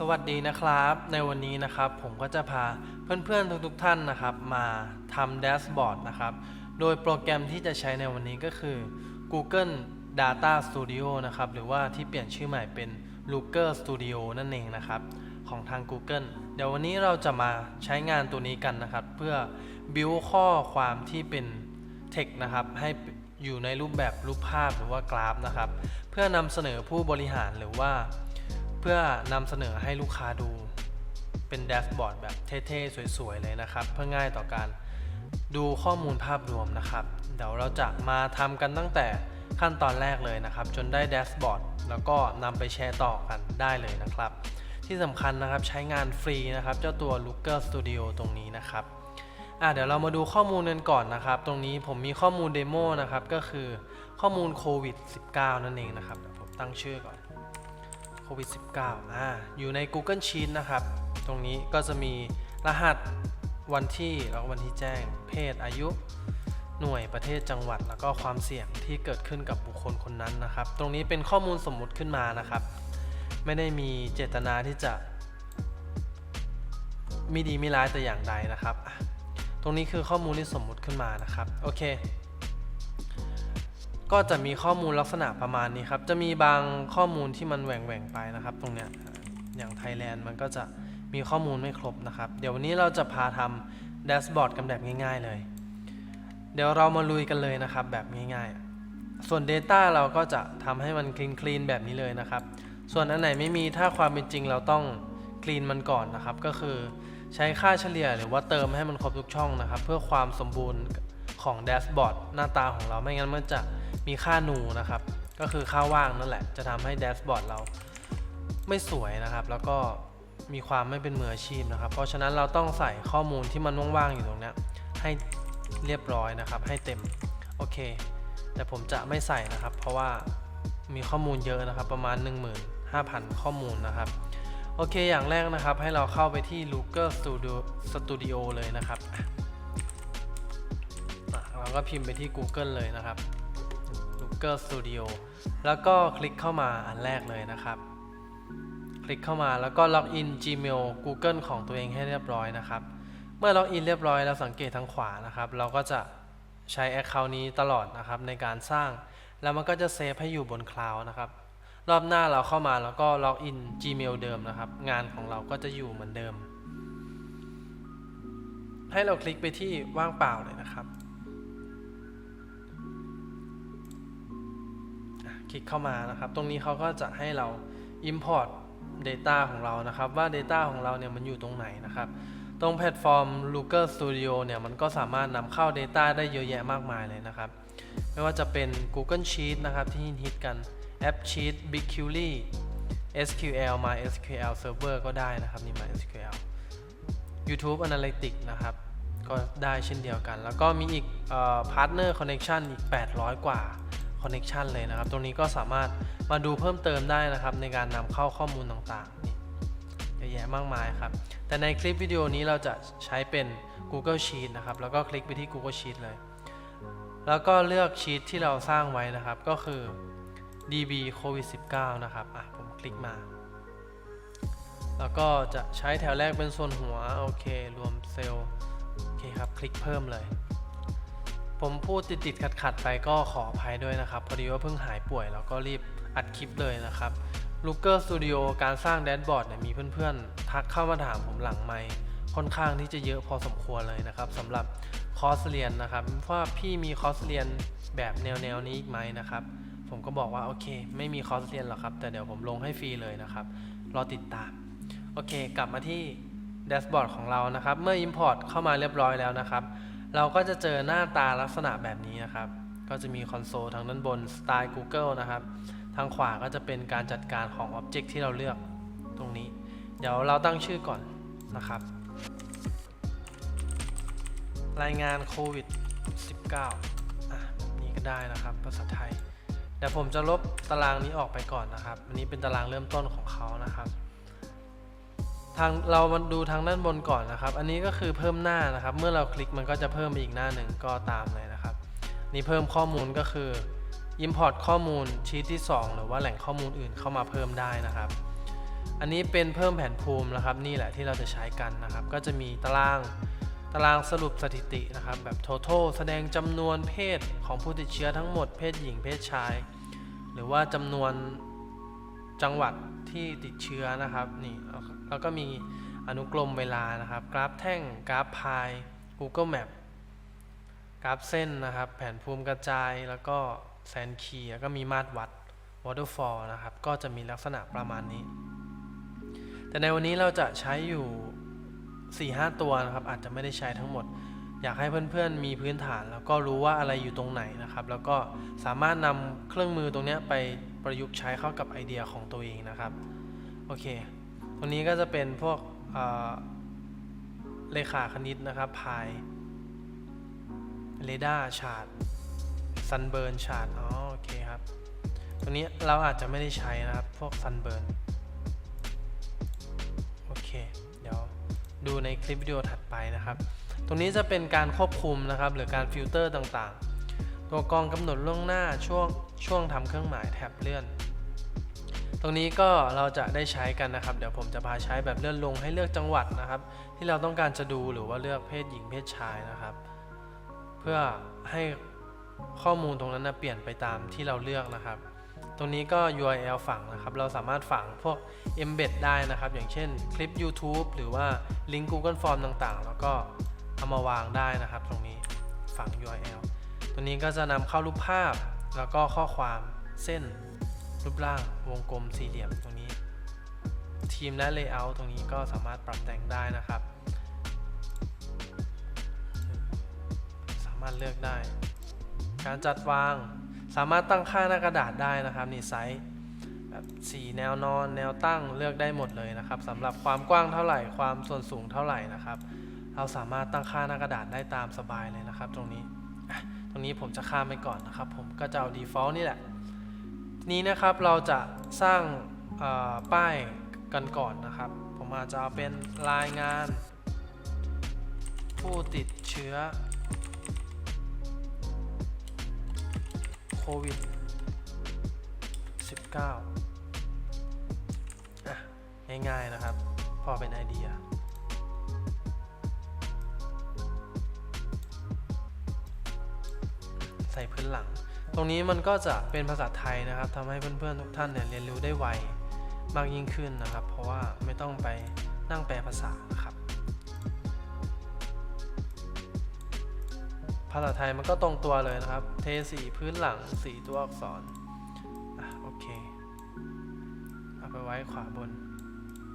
สวัสดีนะครับ ในวันนี้นะครับผมก็จะพาเพื่อนๆทุกๆท่านนะครับ มาทำแดชบอร์ดนะครับ โดยโปรแกรมที่จะใช้ในวันนี้ก็คือ Google Data Studio นะครับ หรือว่าที่เปลี่ยนชื่อใหม่เป็น Looker Studio นั่นเองนะครับ ของทาง Google เดี๋ยววันนี้เราจะมาใช้งานตัวนี้กันนะครับ เพื่อ build ข้อความที่เป็น text นะครับให้อยู่ในรูปแบบรูปภาพหรือว่ากราฟนะครับ เพื่อนำเสนอผู้บริหารหรือว่า เพื่อนำเสนอให้ลูกค้าดู เป็นแดชบอร์ดแบบเท่ๆ สวยๆ เลยนะครับ เพื่อง่ายต่อการดูข้อมูลภาพรวมนะครับ เดี๋ยวเราจะมาทำกันตั้งแต่ขั้นตอนแรกเลยนะครับ จนได้แดชบอร์ดแล้วก็นำไปแชร์ต่อกันได้เลยนะครับ ที่สำคัญนะครับใช้งานฟรีนะครับ เจ้าตัว Looker Studio ตรงนี้นะครับอะเดี๋ยวเรามาดูข้อมูลกันก่อนนะครับ ตรงนี้ผมมีข้อมูลเดโมนะครับ ก็คือข้อมูลโควิด -19 นั่นเองนะครับผมตั้งชื่อก่อน โควิด -19 อ่าอยู่ใน Google Sheet นะครับ ตรงนี้ก็จะมีรหัสวันที่แล้วก็วันที่แจ้ง เพศอายุ หน่วยประเทศจังหวัด แล้วก็ความเสี่ยงที่เกิดขึ้นกับบุคคลคนนั้นนะครับ ตรงนี้เป็นข้อมูลสมมุติขึ้นมานะครับ ไม่ได้มีเจตนาที่จะม่ดีม่ร้ายแต่อย่างใดนะครับ ตรงนี้คือข้อมูลที่สมมุติขึ้นมานะครับ โอเค ก็จะมีข้อมูลลักษณะประมาณนี้ครับ จะมีบางข้อมูลที่มันแหว่งแหวงๆไปนะครับ ตรงเนี้ยอย่างไทยแลนด์มันก็จะมีข้อมูลไม่ครบนะครับ เดี๋ยววันนี้เราจะพาทำแดชบอร์ดกันแบบง่ายๆเลย เดี๋ยวเรามาลุยกันเลยนะครับแบบง่ายๆ ส่วน Data เราก็จะทำให้มันคลีนคลีนแบบนี้เลยนะครับ ส่วนอันไหนไม่มีถ้าความเป็นจริงเราต้องคลีนมันก่อนนะครับ ก็คือใช้ค่าเฉลี่ยหรือว่าเติมให้มันครบทุกช่องนะครับ เพื่อความสมบูรณ์ ของแดชบอร์ดหน้าตาของเราไม่งั้นมันจะมีค่านูนะครับ ก็คือค่าว่างนั่นแหละ จะทำให้แดชบอร์ดเราไม่สวยนะครับ แล้วก็มีความไม่เป็นมืออาชีพนะครับ เพราะฉะนั้นเราต้องใส่ข้อมูลที่มันว่างๆอยู่ตรงนี้ให้เรียบร้อยนะครับ ให้เต็มโอเค แต่ผมจะไม่ใส่นะครับ เพราะว่ามีข้อมูลเยอะนะครับ ประมาณ 15,000 ข้อมูลนะครับโอเค อย่างแรกนะครับ ให้เราเข้าไปที่ Looker Studio Studio เลยนะครับ อะอะเราก็พิมพ์ไปที่ Google เลยนะครับ Looker Studio แล้วก็คลิกเข้ามาอันแรกเลยนะครับ คลิกเข้ามาแล้วก็ล็อกอิน Gmail Google ของตัวเองให้เรียบร้อยนะครับ เมื่อล็อกอินเรียบร้อยแล้วสังเกตทางขวานะครับ เราก็จะใช้ Account นี้ตลอดนะครับในการสร้าง แล้วมันก็จะเซฟให้อยู่บนคลาวด์นะครับ รอบหน้าเราเข้ามาแล้วก็ล็อกอิน Gmail เดิมนะครับ งานของเราก็จะอยู่เหมือนเดิม ให้เราคลิกไปที่ว่างเปล่าเลยนะครับ คลิกเข้ามานะครับ ตรงนี้เขาก็จะให้เรา Import Data ของเรานะครับ ว่า Data ของเราเนี่ยมันอยู่ตรงไหนนะครับ ตรงแพลตฟอร์ม Looker Studio เนี่ยมันก็สามารถนำเข้า Data ได้เยอะแยะมากมายเลยนะครับ ไม่ว่าจะเป็น Google Sheet นะครับที่ฮิตกัน App Sheet BigQuery SQL MySQL Server ก็ได้นะครับนี่ MySQL YouTube Analytics นะครับ ก็ได้เช่นเดียวกัน แล้วก็มีอีกพาร์ทเนอร์คอนเน t ชันอีก 800 กว่า คอนเน t ชันเลยนะครับ ตรงนี้ก็สามารถมาดูเพิ่มเติมได้นะครับ ในการนำเข้าข้อมูลต่างๆนี่เยอะแยะมากมายครับ แต่ในคลิปวิดีโอนี้เราจะใช้เป็น Google Sheet นะครับ แล้วก็คลิกไปที่ Google Sheet เลย แล้วก็เลือกชีตที่เราสร้างไว้นะครับ ก็คือ db covid 19นะครับอะผมคลิกมา แล้วก็จะใช้แถวแรกเป็นส่วนหัว โอเค รวมเซลล์ โอเคครับ คลิกเพิ่มเลย ผมพูดติดติดขัดขัดๆไปก็ขออภัยด้วยนะครับ พอดีว่าเพิ่งหายป่วยแล้วก็รีบอัดคลิปเลยนะครับ Looker Studio การสร้างแดชบอร์ดเนี่ยมีเพื่อนๆ ทักเข้ามาถามผมหลังไมค์ค่อนข้างที่จะเยอะพอสมควรเลยนะครับสำหรับคอร์สเรียนนะครับว่าพี่มีคอร์สเรียนแบบแนวแนวๆนี้อีกไหมนะครับ ผมก็บอกว่าโอเค ไม่มีคอร์สเรียนหรอกครับ แต่เดี๋ยวผมลงให้ฟรีเลยนะครับรอติดตามโอเค กลับมาที่แดชบอร์ดของเรานะครับ เมื่อ Import เข้ามาเรียบร้อยแล้วนะครับ เราก็จะเจอหน้าตาลักษณะแบบนี้นะครับ ก็จะมีคอนโซลทางด้านบนสไตล์ Google นะครับ ทางขวาก็จะเป็นการจัดการของ Object ที่เราเลือกตรงนี้ เดี๋ยวเราตั้งชื่อก่อนนะครับ รายงานโควิด -19 อะนี้ก็ได้นะครับภาษาไทย เดี๋ยวผมจะลบตารางนี้ออกไปก่อนนะครับ อันนี้เป็นตารางเริ่มต้นของเขานะครับ ทางเรามาดูทางด้านบนก่อนนะครับ อันนี้ก็คือเพิ่มหน้านะครับ เมื่อเราคลิกมันก็จะเพิ่มไปอีกหน้าหนึ่งก็ตามเลยนะครับ นี่เพิ่มข้อมูลก็คือ Import ข้อมูลชีทที่ 2 หรือว่าแหล่งข้อมูลอื่นเข้ามาเพิ่มได้นะครับ อันนี้เป็นเพิ่มแผนภูมินะครับ นี่แหละที่เราจะใช้กันนะครับ ก็จะมีตารางตารางสรุปสถิตินะครับ แบบ total แสดงจำนวนเพศของผู้ติดเชื้อทั้งหมดเพศหญิงเพศชาย หรือว่าจำนวน จังหวัดที่ติดเชื้อนะครับนี่แล้วก็มีอนุกรมเวลานะครับ กราฟแท่งกราฟพาย Google Map กราฟเส้นนะครับ แผนภูมิกระจายแล้วก็แซนคีแล้วก็มีมาตรวัด waterfall นะครับ ก็จะมีลักษณะประมาณนี้ แต่ในวันนี้เราจะใช้อยู่ 4-5 ตัวนะครับ อาจจะไม่ได้ใช้ทั้งหมด อยากให้เพื่อนๆมีพื้นฐาน แล้วก็รู้ว่าอะไรอยู่ตรงไหนนะครับ แล้วก็สามารถนำเครื่องมือตรงนี้ไปประยุกต์ใช้เข้ากับไอเดียของตัวเองนะครับโอเค ตรงนี้ก็จะเป็นพวกเเลขาคณิตนะครับพายเรดาร์ชาร์ตซันเบิร์นชาร์ตอ๋อโอเคครับตรงนี้เราอาจจะไม่ได้ใช้นะครับ พวกซันเบิร์นโอเค เดี๋ยวดูในคลิปวิดีโอถัดไปนะครับ ตรงนี้จะเป็นการควบคุมนะครับ หรือการฟิลเตอร์ต่างๆ ตัวกรองกำหนดล่วงหน้าช่วงช่วงทำเครื่องหมายแท็บเลื่อน ตรงนี้ก็เราจะได้ใช้กันนะครับ เดี๋ยวผมจะพาใช้แบบเลื่อนลงให้เลือกจังหวัดนะครับ ที่เราต้องการจะดูหรือว่าเลือกเพศหญิงเพศชายนะครับ เพื่อให้ข้อมูลตรงนั้นนะเปลี่ยนไปตามที่เราเลือกนะครับ ตรงนี้ก็ URL ฝังนะครับ เราสามารถฝังพวก embed ได้นะครับ อย่างเช่นคลิป YouTube หรือว่าลิงก์ Google Form ต่างๆ แล้วก็ เอามาวางได้นะครับ ตรงนี้ฝัง URL ตรงนี้ก็จะนำเข้ารูปภาพ แล้วก็ข้อความเส้น รูปร่างวงกลมสี่เหลี่ยมตรงนี้ ทีมและ Layout ตรงนี้ก็สามารถปรับแต่งได้นะครับ สามารถเลือกได้ การจัดวางสามารถตั้งค่าหน้ากระดาษได้นะครับนี่ไซส์แบบสีแนวนอนแนวตั้งเลือกได้หมดเลยนะครับสำหรับความกว้างเท่าไหร่ความส่วนสูงเท่าไหร่นะครับ เราสามารถตั้งค่าหน้ากระดาษได้ตามสบายเลยนะครับ ตรงนี้ ตรงนี้ผมจะข้ามไปก่อนนะครับ ผมก็จะเอา default นี่แหละนี้นะครับเราจะสร้างป้ายกันก่อนนะครับ ผมอาจจะเอาเป็นรายงาน ผู้ติดเชื้อโควิด 19 ง่ายๆนะครับ พอเป็นไอเดีย ใส่พื้นหลัง ตรงนี้มันก็จะเป็นภาษาไทยนะครับทำให้เพื่อนๆทุกท่านเนี่ยเรียนรู้ได้ไวมากยิ่งขึ้นนะครับ เพราะว่าไม่ต้องไปนั่งแปลภาษาครับ ภาษาไทยมันก็ตรงตัวเลยนะครับ เทสีพื้นหลังสีตัวอักษรอะโอเค เอาไปไว้ขวาบน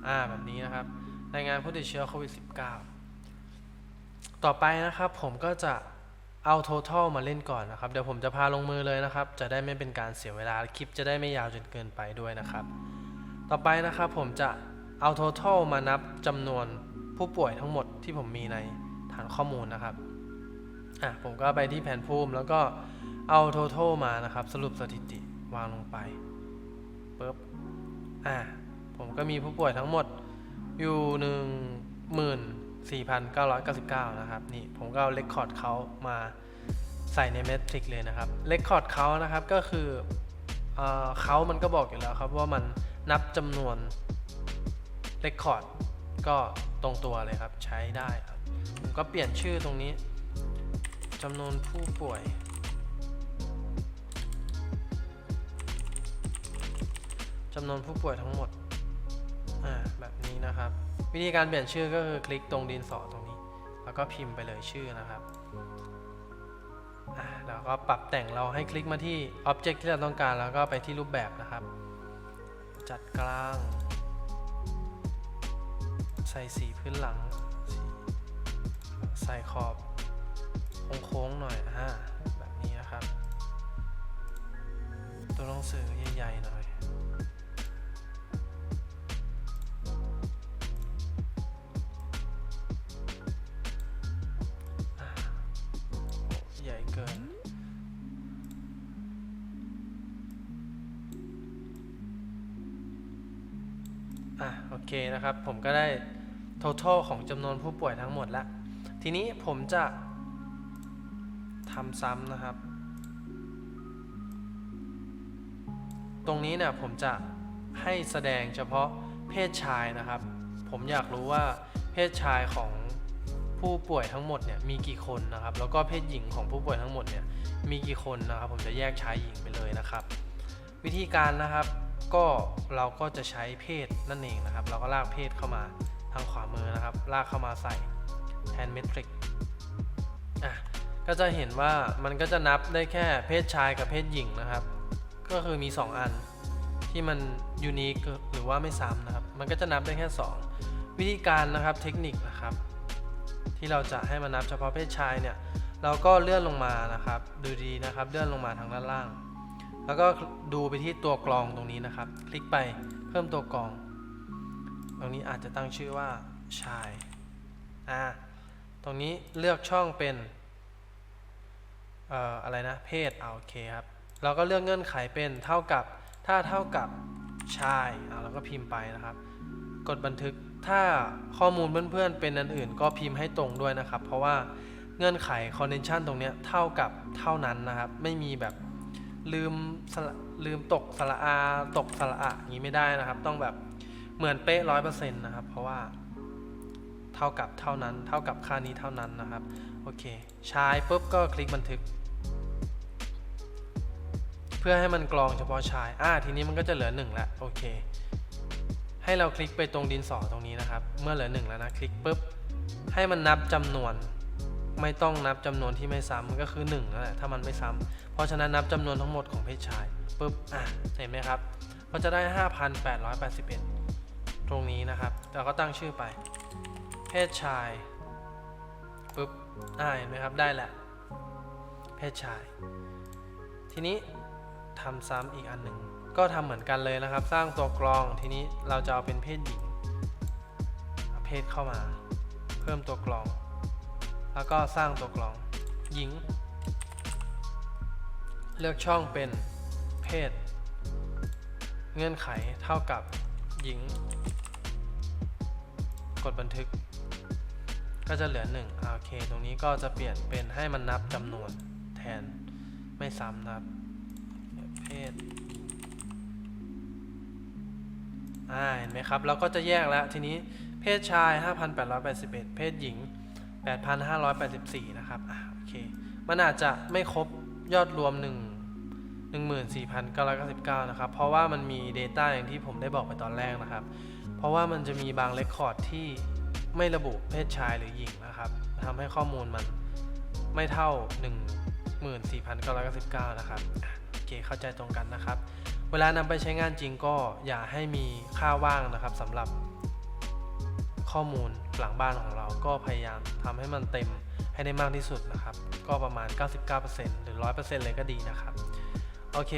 อ่าแบบนี้นะครับรายงานผู้ติดเชื้อโควิด -19 ต่อไปนะครับผมก็จะ เอา total มาเล่นก่อนนะครับ เดี๋ยวผมจะพาลงมือเลยนะครับ จะได้ไม่เป็นการเสียเวลาคลิปจะได้ไม่ยาวจนเกินไปด้วยนะครับ ต่อไปนะครับผมจะเอา total มานับจำนวนผู้ป่วยทั้งหมดที่ผมมีในฐานข้อมูลนะครับอะผมก็ไปที่แผนภูมิแล้วก็เอา total มานะครับ สรุปสถิติวางลงไปปึ๊บอะผมก็มีผู้ป่วยทั้งหมดอยู่หนึ่งหมื่น 4,999 นะครับ นี่ผมก็เอาเรคคอร์ดเขามาใส่ในเมทริกเลยนะครับเรคคอร์ดเขานะครับก็คือเอเขามันก็บอกอยู่แล้วครับว่ามันนับจำนวนเรคคอร์ดก็ตรงตัวเลยครับใช้ได้ครับผมก็เปลี่ยนชื่อตรงนี้จำนวนผู้ป่วย จำนวนผู้ป่วยทั้งหมด อ่า แบบนี้นะครับ วิธีการเปลี่ยนชื่อก็คือคลิกตรงดินสอตรงนี้ แล้วก็พิมพ์ไปเลยชื่อนะครับแล้วก็ปรับแต่งเราให้คลิกมาที่ Object ที่เราต้องการแล้วก็ไปที่รูปแบบนะครับ จัดกลาง ใส่สีพื้นหลัง ใส่ขอบโค้งๆหน่อยอ่าแบบนี้นะครับ ตัวหนังสือใหญ่ๆหน่อย เคนะครับ ผมก็ได้ total ของจำนวนผู้ป่วยทั้งหมดแล้ว ทีนี้ผมจะทำซ้ำนะครับ ตรงนี้เนี่ยผมจะให้แสดงเฉพาะเพศชายนะครับ ผมอยากรู้ว่าเพศชายของผู้ป่วยทั้งหมดเนี่ยมีกี่คนนะครับ แล้วก็เพศหญิงของผู้ป่วยทั้งหมดเนี่ยมีกี่คนนะครับ ผมจะแยกชายหญิงไปเลยนะครับ วิธีการนะครับ ก็เราก็จะใช้เพศนั่นเองนะครับ เราก็ลากเพศเข้ามาทางขวามือนะครับ ลากเข้ามาใส่แทนเมทริกอะก็จะเห็นว่ามันก็จะนับได้แค่เพศชายกับเพศหญิงนะครับ ก็คือมี 2 อันที่มันยูนิคหรือว่าไม่ซ้ำนะครับ มันก็จะนับได้แค่ 2 วิธีการนะครับเทคนิคนะครับ ที่เราจะให้มันนับเฉพาะเพศชายเนี่ยเราก็เลื่อนลงมานะครับ ดูดีนะครับเลื่อนลงมาทางด้านล่าง แล้วก็ดูไปที่ตัวกรองตรงนี้นะครับ คลิกไปเพิ่มตัวกรอง ตรงนี้อาจจะตั้งชื่อว่าชายอ่าตรงนี้เลือกช่องเป็นเอ่ออะไรนะเพศเอาโอเคครับเราก็เลือกเงื่อนไขเป็นเท่ากับถ้าเท่ากับชายอ่าเราก็พิมพ์ไปนะครับ กดบันทึกถ้าข้อมูลเพื่อนๆเป็นอันอื่น ก็พิมพ์ให้ตรงด้วยนะครับ เพราะว่าเงื่อนไข condition ตรงนี้เท่ากับเท่านั้นนะครับ ไม่มีแบบ ลืมลืมตกสระอาตกสระอะอย่างนี้ไม่ได้นะครับ ต้องแบบเหมือนเป๊ะร้อยเปอร์เซ็นต์นะครับ เพราะว่า เท่ากับเท่านั้น เท่ากับค่านี้เท่านั้นนะครับ โอเคชายปุ๊บก็คลิกบันทึก เพื่อให้มันกรองเฉพาะชายอ่าทีนี้มันก็จะเหลือ1แล้วโอเค ให้เราคลิกไปตรงดินสอตรงนี้นะครับ เมื่อเหลือ1แล้วนะ คลิกปุ๊บ ให้มันนับจำนวน ไม่ต้องนับจำนวนที่ไม่ซ้ำมันก็คือ1นั่นแหละถ้ามันไม่ซ้ำเพราะฉะนั้นนับจำนวนทั้งหมดของเพศชายปุ๊บอะเห็นไหมครับก็จะได้ 5,881 ตรงนี้นะครับเราก็ตั้งชื่อไป เพศชายปุ๊บอ่าเห็นไหมครับได้แหละ เพศชาย ทีนี้ทำซ้ำอีกอันหนึ่งก็ทำเหมือนกันเลยนะครับ สร้างตัวกรองทีนี้เราจะเอาเป็นเพศหญิงเเพศเข้ามา เพิ่มตัวกรอง แล้วก็สร้างตัวกรองหญิง เลือกช่องเป็นเพศ เงื่อนไขเท่ากับหญิง กดบันทึก ก็จะเหลือ1อ่าโอเค ตรงนี้ก็จะเปลี่ยนเป็นให้มันนับจำนวนแทนไม่ซ้ำนะครับเพศอ่าเห็นไหมครับ เราก็จะแยกแล้วทีนี้เพศชาย 5,881 เพศหญิง 8,584 นะครับอ่าโอเค มันอาจจะไม่ครบยอดรวม 1 14,999 นะครับ เพราะว่ามันมี Data อย่างที่ผมได้บอกไปตอนแรกนะครับ เพราะว่ามันจะมีบางเรคคอร์ดที่ไม่ระบุเพศชายหรือหญิงนะครับทำให้ข้อมูลมันไม่เท่า 14,999 นะครับอะโอเคเข้าใจตรงกันนะครับ เวลานำไปใช้งานจริงก็อย่าให้มีค่าว่างนะครับสำหรับ ข้อมูลหลังบ้านของเราก็พยายามทำให้มันเต็มให้ได้มากที่สุดนะครับ ก็ประมาณ 99%หรือ 100%เลยก็ดีนะครับ โอเค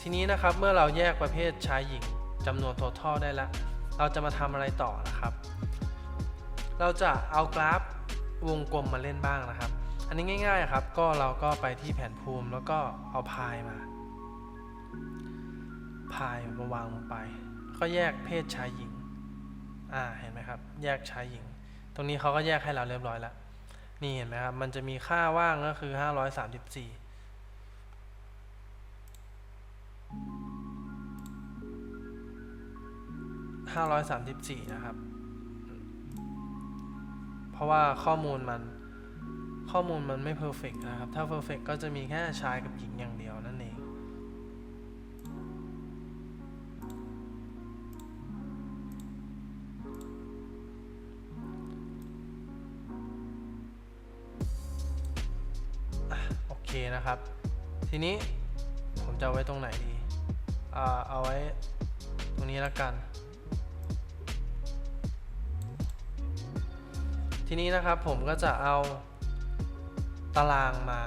ทีนี้นะครับเมื่อเราแยกประเภทชายหญิงจำนวน total ได้แล้ว เราจะมาทำอะไรต่อนะครับ เราจะเอากราฟวงกลมมาเล่นบ้างนะครับ อันนี้ง่ายๆครับ ก็เราก็ไปที่แผนภูมิแล้วก็เอาพายมา พายมาวางลงไป ก็แยกเพศชายหญิง อ่าเห็นไหมครับ แยกชายหญิง ตรงนี้เขาก็แยกให้เราเรียบร้อยแล้ว นี่เห็นไหมครับ มันจะมีค่าว่างก็คือ 534 534 นะครับ เพราะว่าข้อมูลมันข้อมูลมันไม่เพอร์เฟกนะครับ ถ้าเพอร์เฟกก็จะมีแค่ชายกับหญิงอย่างเดียวนั่นเอง ทีนี้ผมจะเอาไว้ตรงไหนดีอ่าเอาไว้ตรงนี้แล้วกัน ทีนี้นะครับผมก็จะเอาตารางมา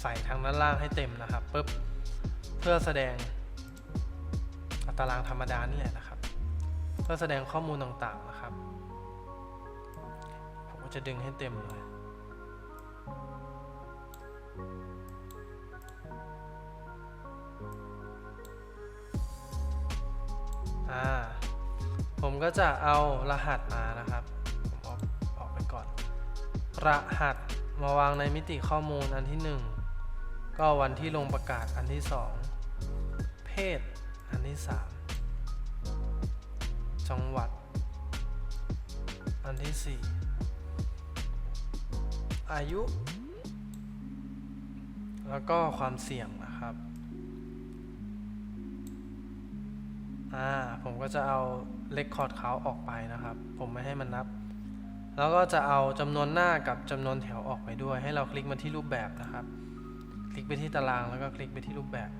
ใส่ทางด้านล่างให้เต็มนะครับปุ๊บเพื่อแสดงตารางธรรมดานี่แหละนะครับ เพื่อแสดงข้อมูลต่างๆนะครับ ผมก็จะดึงให้เต็มเลย ก็จะเอารหัสมานะครับผมเอาออกไปก่อน รหัสมาวางในมิติข้อมูลอันที่ 1 ก็วันที่ลงประกาศอันที่ 2 เพศอันที่ 3 จังหวัด อันที่สี่อายุ แล้วก็ความเสี่ยงนะครับอ่าผมก็จะเอา เลคคอร์ดเขาออกไปนะครับ ผมไม่ให้มันนับ แล้วก็จะเอาจำนวนหน้ากับจำนวนแถวออกไปด้วย ให้เราคลิกมาที่รูปแบบนะครับ คลิกไปที่ตารางแล้วก็คลิกไปที่รูปแบบ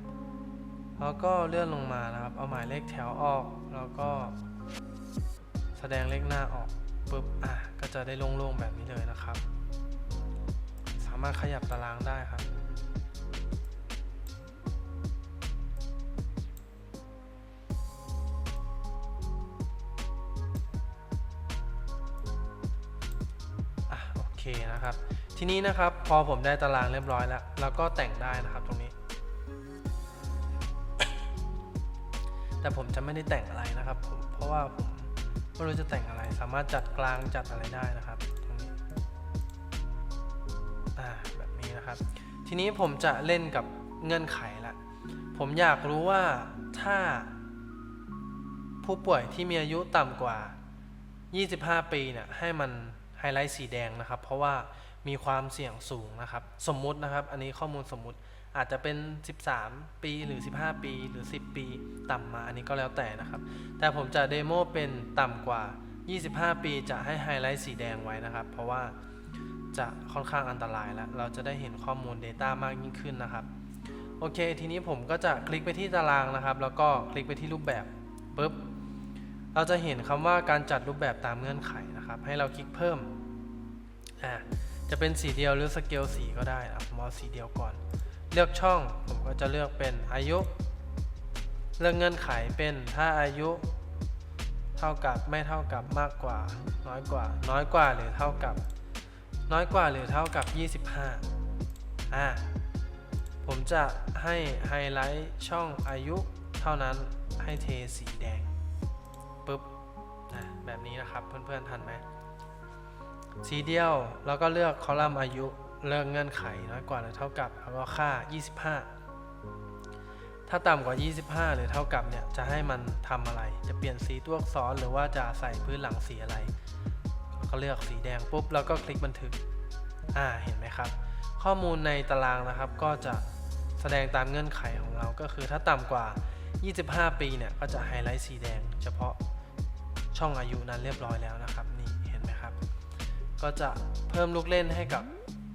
แล้วก็เลื่อนลงมานะครับ เอาหมายเลขแถวออก แล้วก็ แสดงเลขหน้าออกปุ๊บอะก็จะได้โล่งๆแบบนี้เลยนะครับ สามารถขยับตารางได้ครับ นะครับ ทีนี้นะครับพอผมได้ตารางเรียบร้อยแล้วแล้วก็แต่งได้นะครับตรงนี้ แต่ผมจะไม่ได้แต่งอะไรนะครับผมเพราะว่าผมไม่รู้จะแต่งอะไร สามารถจัดกลางจัดอะไรได้นะครับตรงนี้อ่าแบบนี้นะครับ ทีนี้ผมจะเล่นกับเงื่อนไขละผมอยากรู้ว่าถ้าผู้ป่วยที่มีอายุต่ำกว่า 25 ปีเนี่ยให้มัน ฮไลท์สีแดงนะครับ เพราะว่ามีความเสี่ยงสูงนะครับ สมมุตินะครับ อันนี้ข้อมูลสมมุติอาจจะเป็น 13 ปีหรือ 15 ปีหรือ 10 ปีต่ำมาอันนี้ก็แล้วแต่นะครับ แต่ผมจะเดโมเป็นต่ำกว่า 25 ปีจะให้ไฮไลท์สีแดงไว้นะครับ เพราะว่าจะค่อนข้างอันตรายแล้ว เราจะได้เห็นข้อมูล Data มากยิ่งขึ้นนะครับ โอเค ทีนี้ผมก็จะคลิกไปที่ตารางนะครับ แล้วก็คลิกไปที่รูปแบบปุ๊บเราจะเห็นคำว่าการจัดรูปแบบตามเงื่อนไขนะครับ ให้เราคลิกเพิ่ม อ่าจะเป็นสีเดียวหรือสเกลสีก็ได้นะผมเอาสีเดียวก่อน เลือกช่องผมก็จะเลือกเป็นอายุ เลือกเงื่อนไขเป็นถ้าอายุ เท่ากับไม่เท่ากับมากกว่า น้อยกว่า น้อยกว่าหรือเท่ากับ น้อยกว่าหรือเท่ากับ 25อ่าผมจะให้ไฮไลท์ช่องอายุเท่านั้นให้เทสีแดงปุ๊บแบบนี้นะครับเพื่อนๆทันไหม สีเดียวแล้วก็เลือกคอลัมน์อายุเลือกเงื่อนไขน้อยกว่าหรือเท่ากับแล้วก็ค่า 25 ถ้าต่ำกว่า 25 หรือเท่ากับเนี่ยจะให้มันทำอะไร จะเปลี่ยนสีตัวอักษรหรือว่าจะใส่พื้นหลังสีอะไร ก็เลือกสีแดงปุ๊บแล้วก็คลิกบันทึกอ่าเห็นไหมครับ ข้อมูลในตารางนะครับก็จะแสดงตามเงื่อนไขของเราก็คือถ้าต่ำกว่า 25 ปีเนี่ยก็จะไฮไลท์สีแดง เฉพาะช่องอายุนั้นเรียบร้อยแล้วนะครับ ก็จะเพิ่มลูกเล่นให้กับ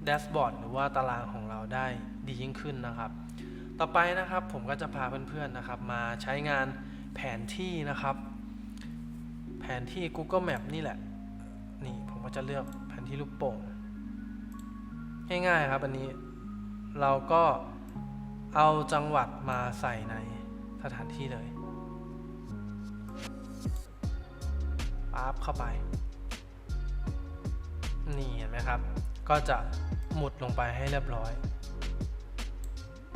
แดชบอร์ดหรือว่าตารางของเราได้ดียิ่งขึ้นนะครับ ต่อไปนะครับผมก็จะพาเพื่อนๆนะครับมาใช้งานแผนที่นะครับ แผนที่ Google Map นี่แหละ นี่ผมก็จะเลือกแผนที่ลูกโป่งง่ายๆครับอันนี้เราก็เอาจังหวัดมาใส่ในสถานที่เลยปั๊บเข้าไป นี่เห็นไหมครับ ก็จะหมุดลงไปให้เรียบร้อย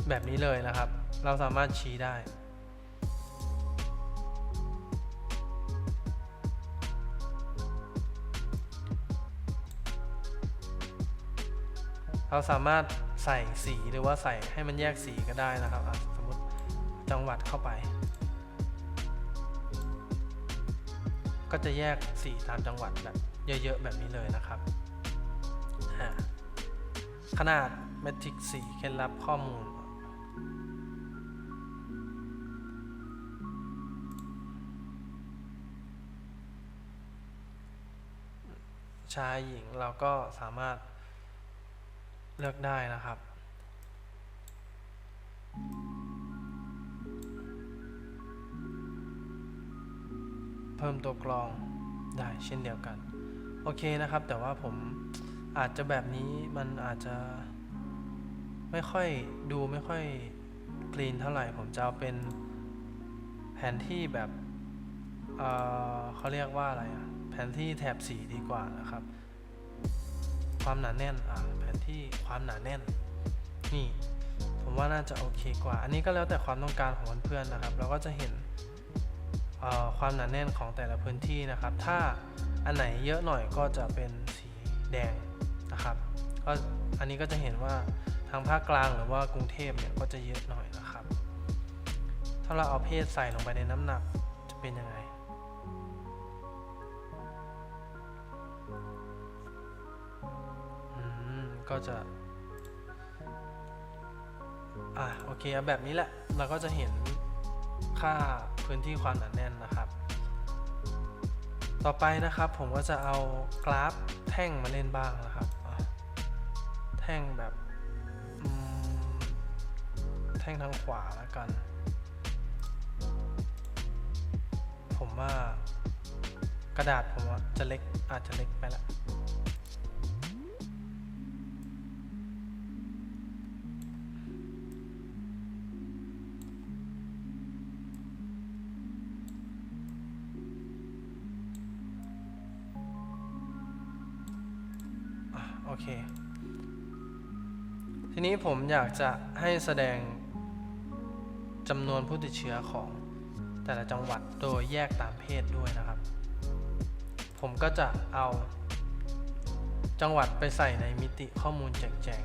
แบบนี้เลยนะครับ เราสามารถชี้ได้ เราสามารถใส่สีหรือว่าใส่ให้มันแยกสีก็ได้นะครับ สมมติจังหวัดเข้าไป ก็จะแยกสีตามจังหวัดแบบเยอะๆแบบนี้เลยนะครับ ขนาดเมทริกสีเคล็ดลับข้อมูล ชายหญิงเราก็สามารถเลือกได้นะครับ เพิ่มตัวกรองได้เช่นเดียวกัน โอเคนะครับ แต่ว่าผม อาจจะแบบนี้มันอาจจะไม่ค่อยดูไม่ค่อยกรีนเท่าไหร่ผมจะเอาเป็นแผนที่แบบเเขาเรียกว่าอะไรอะแผนที่แถบสีดีกว่านะครับ ความหนาแน่นอ่าแผนที่ความหนาแน่นนี่ผมว่าน่าจะโอเคกว่า อันนี้ก็แล้วแต่ความต้องการของเพื่อนๆนะครับ เราก็จะเห็นความหนาแน่นของแต่ละพื้นที่นะครับ ถ้าอันไหนเยอะหน่อยก็จะเป็นสีแดงะครับก็อันนี้ก็จะเห็นว่าทางภาคกลางหรือว่ากรุงเทพเนี่ยก็จะเยอะหน่อยนะครับ ถ้าเราเอาเพศใส่ลงไปในน้ำหนักจะเป็นยังไงอืมก็จะ อะโอเคเอาแบบนี้แหละ เราก็จะเห็นค่าพื้นที่ความหนาแน่นนะครับ ต่อไปนะครับผมก็จะเอากราฟแท่งมาเล่นบ้างนะครับ แท่งแบบแท่งทางขวาแล้วกัน ผมว่ากระดาษผมว่าจะเล็กอาจจะเล็กไปละโอเค ทีนี้ผมอยากจะให้แสดงจำนวนผู้ติดเชื้อของแต่ละจังหวัดโดยแยกตามเพศด้วยนะครับ ผมก็จะเอาจังหวัดไปใส่ในมิติข้อมูลแจกแจง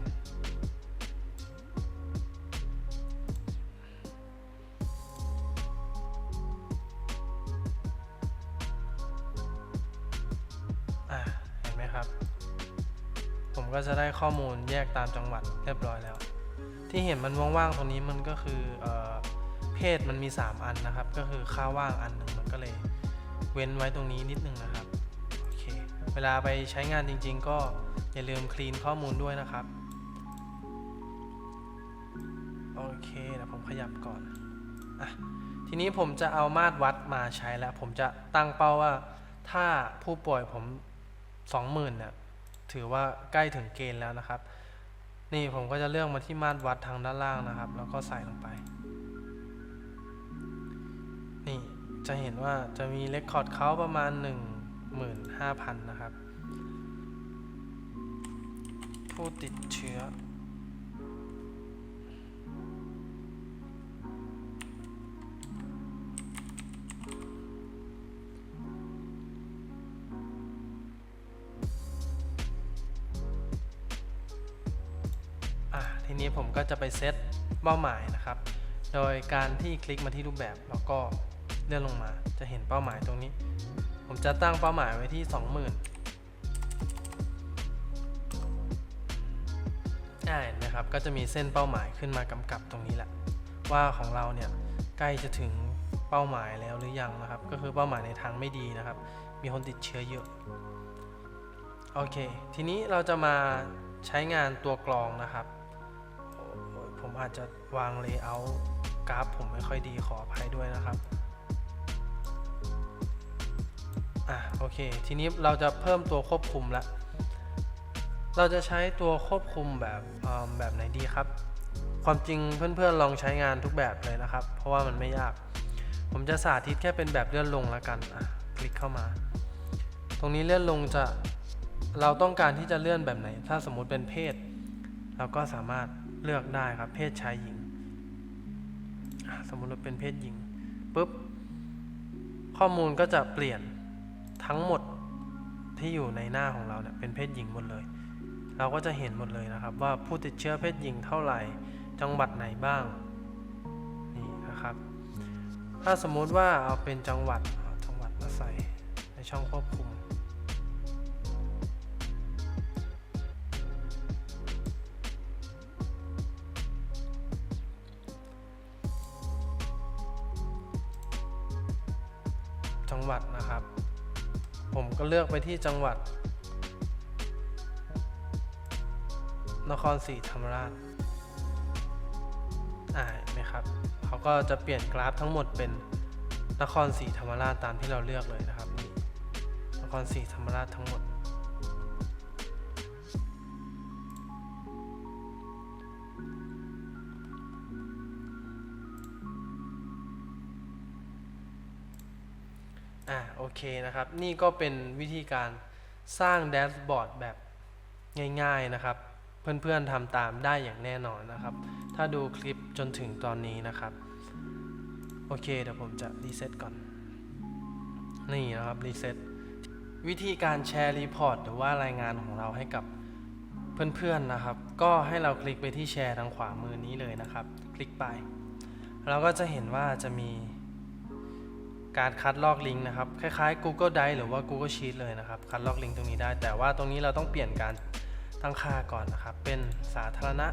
จะได้ข้อมูลแยกตามจังหวัดเรียบร้อยแล้ว ที่เห็นมันว่างๆตรงนี้มันก็คือเออเพศมันมี 3 อันนะครับ ก็คือค่าว่างอันหนึ่งมันก็เลยเว้นไว้ตรงนี้นิดนึงนะครับโอเคเวลาไปใช้งานจริง ๆ ก็อย่าลืมคลีนข้อมูลด้วยนะครับโอเคเดี๋ยวผมขยับก่อนอะทีนี้ผมจะเอามาตรวัดมาใช้แล้ว ผมจะตั้งเป้าว่าถ้าผู้ป่วยผม 20,000เนี่ย ถือว่าใกล้ถึงเกณฑ์แล้วนะครับ นี่ผมก็จะเลือกมาที่มาตรวัดทางด้านล่างนะครับ แล้วก็ใส่ลงไป นี่จะเห็นว่าจะมีเรคคอร์ดเขาประมาณ 15,000 นะครับ ผู้ติดเชื้อ ทีนี้ผมก็จะไปเซตเป้าหมายนะครับ โดยการที่คลิกมาที่รูปแบบแล้วก็เลื่อนลงมา จะเห็นเป้าหมายตรงนี้ ผมจะตั้งเป้าหมายไว้ที่ 20,000อ่าเห็นไหมครับ ก็จะมีเส้นเป้าหมายขึ้นมากำกับตรงนี้แหละ ว่าของเราเนี่ยใกล้จะถึงเป้าหมายแล้วหรือยังนะครับ ก็คือเป้าหมายในทางไม่ดีนะครับ มีคนติดเชื้อเยอะ โอเค ทีนี้เราจะมาใช้งานตัวกรองนะครับ อาจจะวางเลเยอร์กราฟผมไม่ค่อยดีขออภัยด้วยนะครับอะโอเค ทีนี้เราจะเพิ่มตัวควบคุมละเราจะใช้ตัวควบคุมแบบแบบไหนดีครับ ความจริงเพื่อนๆลองใช้งานทุกแบบเลยนะครับ เพราะว่ามันไม่ยาก ผมจะสาธิตแค่เป็นแบบเลื่อนลงล้วกันอะคลิกเข้ามา ตรงนี้เลื่อนลงจะเราต้องการที่จะเลื่อนแบบไหน ถ้าสมมุติเป็นเพศ เราก็สามารถ เลือกได้ครับ เพศชายหญิง สมมุติเราเป็นเพศหญิงปุ๊บข้อมูลก็จะเปลี่ยนทั้งหมดที่อยู่ในหน้าของเราเนี่ยเป็นเพศหญิงหมดเลย เราก็จะเห็นหมดเลยนะครับ ว่าผู้ติดเชื้อเพศหญิงเท่าไหร่ จังหวัดไหนบ้างนี่นะครับ ถ้าสมมุติว่าเอาเป็นจังหวัดจังหวัดมาใส่ในช่องควบคุม ครับ ผมก็เลือกไปที่จังหวัด นครศรีธรรมราชอ่าเห็นไหมครับเขาก็จะเปลี่ยนกราฟทั้งหมดเป็นนครศรีธรรมราชตามที่เราเลือกเลยนะครับนี่นครศรีธรรมราชทั้งหมด เคนะครับ นี่ก็เป็นวิธีการสร้างแดชบอร์ดแบบง่ายๆนะครับ เพื่อนๆทำตามได้อย่างแน่นอนนะครับ ถ้าดูคลิปจนถึงตอนนี้นะครับ โอเคเดี๋ยวผมจะรีเซ็ตก่อน นี่นะครับรีเซ็ตวิธีการแชร์รีพอร์ตหรือว่ารายงานของเราให้กับเพื่อนๆนะครับ ก็ให้เราคลิกไปที่แชร์ทางขวามือนี้เลยนะครับ คลิกไป เราก็จะเห็นว่าจะมี การคัดลอกลิงก์นะครับ คล้ายๆ Google Drive หรือว่า Google Sheet เลยนะครับ คัดลอกลิงก์ตรงนี้ได้ แต่ว่าตรงนี้เราต้องเปลี่ยนการตั้งค่าก่อนนะครับ เป็นสาธารณะ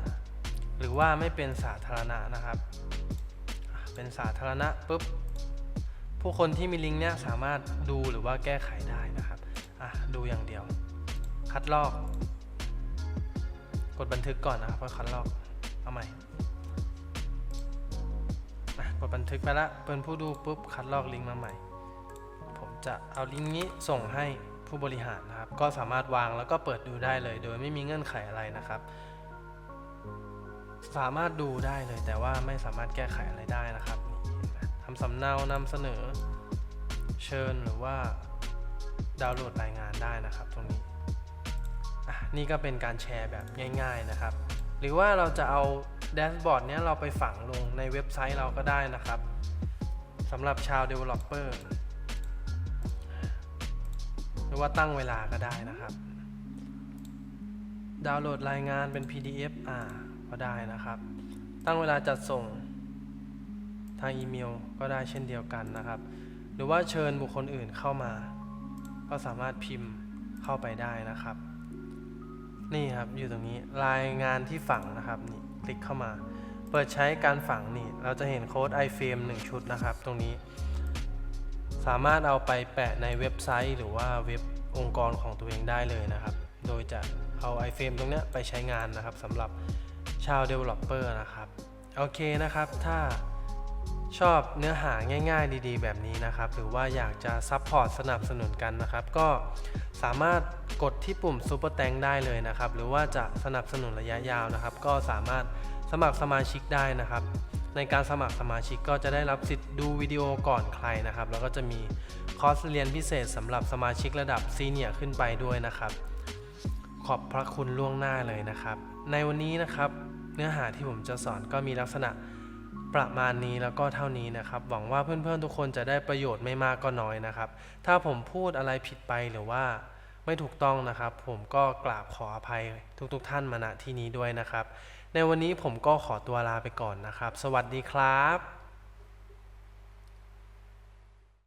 หรือว่าไม่เป็นสาธารณะนะครับ เป็นสาธารณะปุ๊บ ผู้คนที่มีลิงก์เนี้ยสามารถดูหรือว่าแก้ไขได้นะครับ อะ ดูอย่างเดียว คัดลอก กดบันทึกก่อนนะครับเพื่อคัดลอก เอาใหม่ กดบันทึกไปแล้วเป็นผู้ดูปุ๊บคัดลอกลิงก์มาใหม่ ผมจะเอาลิงก์นี้ส่งให้ผู้บริหารนะครับ ก็สามารถวางแล้วก็เปิดดูได้เลย โดยไม่มีเงื่อนไขอะไรนะครับ สามารถดูได้เลยแต่ว่าไม่สามารถแก้ไขอะไรได้นะครับทำสำเนานำเสนอ เชิญหรือว่าดาวน์โหลดรายงานได้นะครับตรงนี้นี่ก็เป็นการแชร์แบบง่าย ๆนะครับ หรือว่าเราจะเอา แดชบอร์ดเนี้ยเราไปฝังลงในเว็บไซต์เราก็ได้นะครับสำหรับชาว Developer หรือว่าตั้งเวลาก็ได้นะครับ ดาวน์โหลดรายงานเป็น PDF อ่าก็ได้นะครับ ตั้งเวลาจัดส่งทางอีเมลก็ได้เช่นเดียวกันนะครับ หรือว่าเชิญบุคคลอื่นเข้ามา ก็สามารถพิมพ์เข้าไปได้นะครับ นี่ครับอยู่ตรงนี้รายงานที่ฝังนะครับนี่ คลิกเข้ามา เปิดใช้การฝังนี่ เราจะเห็นโค้ด iframe 1 ชุดนะครับ ตรงนี้ สามารถเอาไปแปะในเว็บไซต์ หรือว่าเว็บองค์กรของตัวเองได้เลยนะครับ โดยจะเอา iframe ตรงเนี้ยไปใช้งานนะครับสำหรับชาว Developer นะครับ โอเคนะครับ ถ้าชอบเนื้อหาง่าย ๆ ดี ๆ แบบนี้นะครับ หรือว่าอยากจะซัพพอร์ตสนับสนุนกันนะครับ ก็สามารถ กดที่ปุ่ม Super t a n k ได้เลยนะครับ หรือว่าจะสนับสนุนระยะยาวนะครับ ก็สามารถสมัครสมาชิกได้นะครับ ในการสมัครสมาชิกก็จะได้รับสิทธิ์ดูวิดีโอก่อนใครนะครับ แล้วก็จะมีคอร์สเรียนพิเศษสำหรับสมาชิกระดับซีเนียร์ขึ้นไปด้วยนะครับ ขอบพระคุณล่วงหน้าเลยนะครับ ในวันนี้นะครับ เนื้อหาที่ผมจะสอนก็มีลักษณะประมาณนี้แล้วก็เท่านี้นะครับ หวังว่าเพื่อนๆทุกคนจะได้ประโยชน์ไม่มากก็น้อยนะครับ ถ้าผมพูดอะไรผิดไปหรือว่า ไม่ถูกต้องนะครับ ผมก็กราบขออภัยทุกๆทท่านมาณที่นี้ด้วยนะครับ ในวันนี้ผมก็ขอตัวลาไปก่อนนะครับ สวัสดีครับ